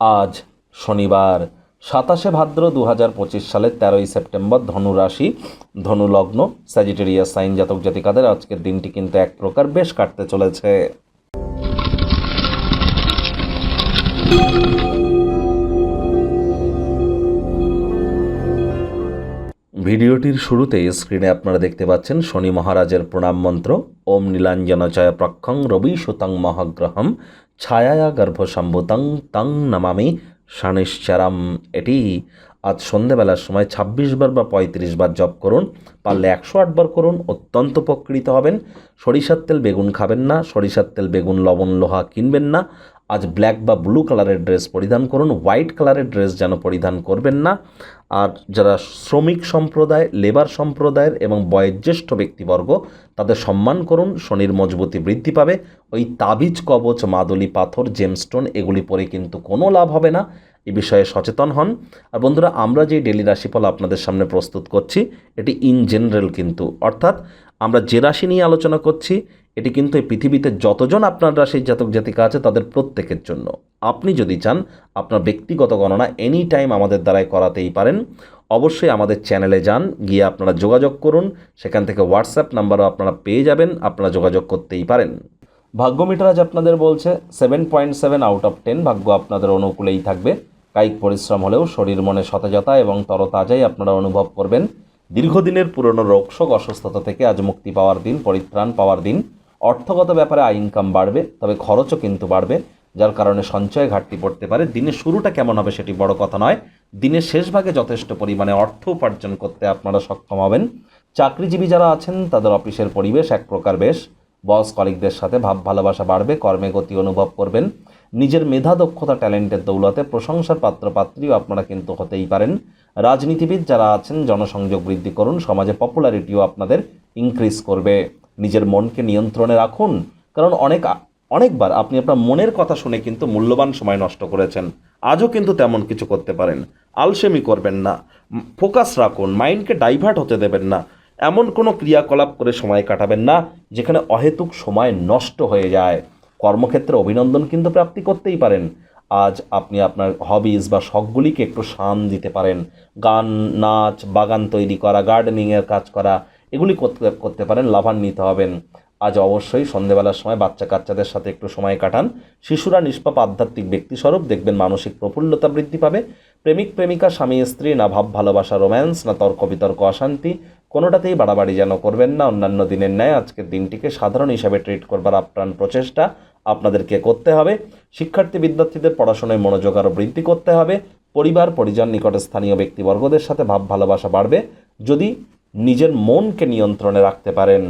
আজ শনিবার, সাতাশে ভাদ্র দু হাজার পঁচিশ সালের তেরোই সেপ্টেম্বর, ধনু রাশি, ধনু লগ্ন স্যাজিটেরিয়াস সাইন জাতক জাতিকাদের আজকের দিনটি কিন্তু এক প্রকার বেশ কাটতে চলেছে। ভিডিওটির শুরুতেই স্ক্রিনে আপনারা দেখতে পাচ্ছেন শনি মহারাজের প্রণাম মন্ত্র, ওম নীলাঞ্জনচয় প্রক্ষং রবি সুতং মহাগ্রহম ছায়া গর্ভসম্ভুতং তং নমামি সানিশ্চারাম এটি আজ সন্ধেবেলার সময় ছাব্বিশ বার বা পঁয়ত্রিশ বার জপ করুন, পারলে একশো আটবার করুন, অত্যন্ত উপকৃত হবেন। সরিষার তেল বেগুন খাবেন না, সরিষার তেল বেগুন, লবণ, লোহা কিনবেন না। আজ ব্ল্যাক বা ব্লু কালারের ড্রেস পরিধান করুন, হোয়াইট কালারের ড্রেস যেন পরিধান করবেন না। আর যারা শ্রমিক সম্প্রদায়, লেবার সম্প্রদায়ের এবং বয়োজ্যেষ্ঠ ব্যক্তিবর্গ, তাদের সম্মান করুন, শনির মজবুতি বৃদ্ধি পাবে। ওই তাবিজ, কবচ, মাদুলি, পাথর জেমস্টোন এগুলি পরে কিন্তু কোনো লাভ হবে না। এ বিষয়ে সচেতন হন। আর বন্ধুরা, আমরা যে ডেলি রাশিফল আপনাদের সামনে প্রস্তুত করছি, এটি ইন জেনারেল কিন্তু, অর্থাৎ আমরা যে রাশি নিয়ে আলোচনা করছি এটি কিন্তু এই পৃথিবীতে যতজন আপনার রাশির জাতক জাতিকা আছে তাদের প্রত্যেকের জন্য। আপনি যদি চান আপনার ব্যক্তিগত গণনা এনি টাইম আমাদের দ্বারাই করাতেই পারেন, অবশ্যই আমাদের চ্যানেলে যান, গিয়ে আপনারা যোগাযোগ করুন, সেখান থেকে হোয়াটসঅ্যাপ নাম্বারও আপনারা পেয়ে যাবেন, আপনারা যোগাযোগ করতেই পারেন। ভাগ্য মিটার আজ আপনাদের বলছে seven point seven out of ten ভাগ্য আপনাদের অনুকূলেই থাকবে। কায়িক পরিশ্রম হলেও শরীর মনে সতেজতা এবং তরতাজাই আপনারা অনুভব করবেন। দীর্ঘদিনের পুরনো রোগশোক অসুস্থতা থেকে আজ মুক্তি পাওয়ার দিন, পরিত্রাণ পাওয়ার দিন। অর্থগত ব্যাপারে আয় ইনকাম বাড়বে, তবে খরচও কিন্তু বাড়বে, যার কারণে সঞ্চয় ঘাটতি পড়তে পারে। দিনের শুরুটা কেমন হবে সেটি বড় কথা নয়। দিনের শেষ ভাগে যথেষ্ট পরিমাণে অর্থ উপার্জন করতে আপনারা সক্ষম হবেন। চাকরিজীবী যারা আছেন, তাদের অফিসের পরিবেশ এক প্রকার বেশ। বস কলিগদের সাথে ভাব ভালোবাসা বাড়বে, কর্মে গতি অনুভব করবেন। নিজের মেধা, দক্ষতা, ট্যালেন্টের দৌলতে প্রশংসার পাত্রপাত্রীও আপনারা কিন্তু হতেই পারেন। রাজনীতিবিদ যারা আছেন, জনসংযোগ বৃদ্ধি করুন, সমাজে পপুলারিটিও আপনাদের ইনক্রিজ করবে। নিজের মনকে নিয়ন্ত্রণে রাখুন। কারণ অনেক অনেকবার আপনি আপনার মনের কথা শুনে কিন্তু মূল্যবান সময় নষ্ট করেছেন। আজও কিন্তু তেমন কিছু করতে পারেন। আলসেমি করবেন না। ফোকাস রাখুন। মাইন্ডকে ডাইভার্ট হতে দেবেন না। এমন কোনো ক্রিয়াকলাপ করে সময় কাটাবেন না, যেখানে অহেতুক সময় নষ্ট হয়ে যায়। কর্মক্ষেত্রে অভিনন্দন কিন্তু প্রাপ্তি করতেই পারেন। আজ আপনি আপনার হবিজ বা শখগুলিকে একটু শান দিতে পারেন। গান, নাচ, বাগান তৈরি করা গার্ডেনিংয়ের কাজ করা এগুলি করতে করতে পারেন লাভান্বিত হবেন। আজ অবশ্যই সন্ধেবেলার সময় বাচ্চা কাচ্চাদের সাথে একটু সময় কাটান। শিশুরা নিষ্পাপ আধ্যাত্মিক ব্যক্তিস্বরূপ দেখবেন মানসিক প্রফুল্লতা বৃদ্ধি পাবে। প্রেমিক, প্রেমিকা, স্বামী, স্ত্রী, না ভাব, ভালোবাসা, রোম্যান্স, না তর্ক বিতর্ক, অশান্তি, কোনোটাতেই বাড়াবাড়ি যেন করবেন না। অন্যান্য দিনের ন্যায় আজকের দিনটিকে সাধারণ হিসাবে ট্রিট করবার আপ্রাণ প্রচেষ্টা আপনাদেরকে করতে হবে। শিক্ষার্থী, বিদ্যার্থীদের পড়াশোনায় মনোযোগ আরও বৃদ্ধি করতে হবে। পরিবার, পরিজন নিকটে স্থানীয় ব্যক্তিবর্গদের সাথে ভাব, ভালোবাসা বাড়বে। যদি নিজের মনকে নিয়ন্ত্রণে রাখতে পারেন।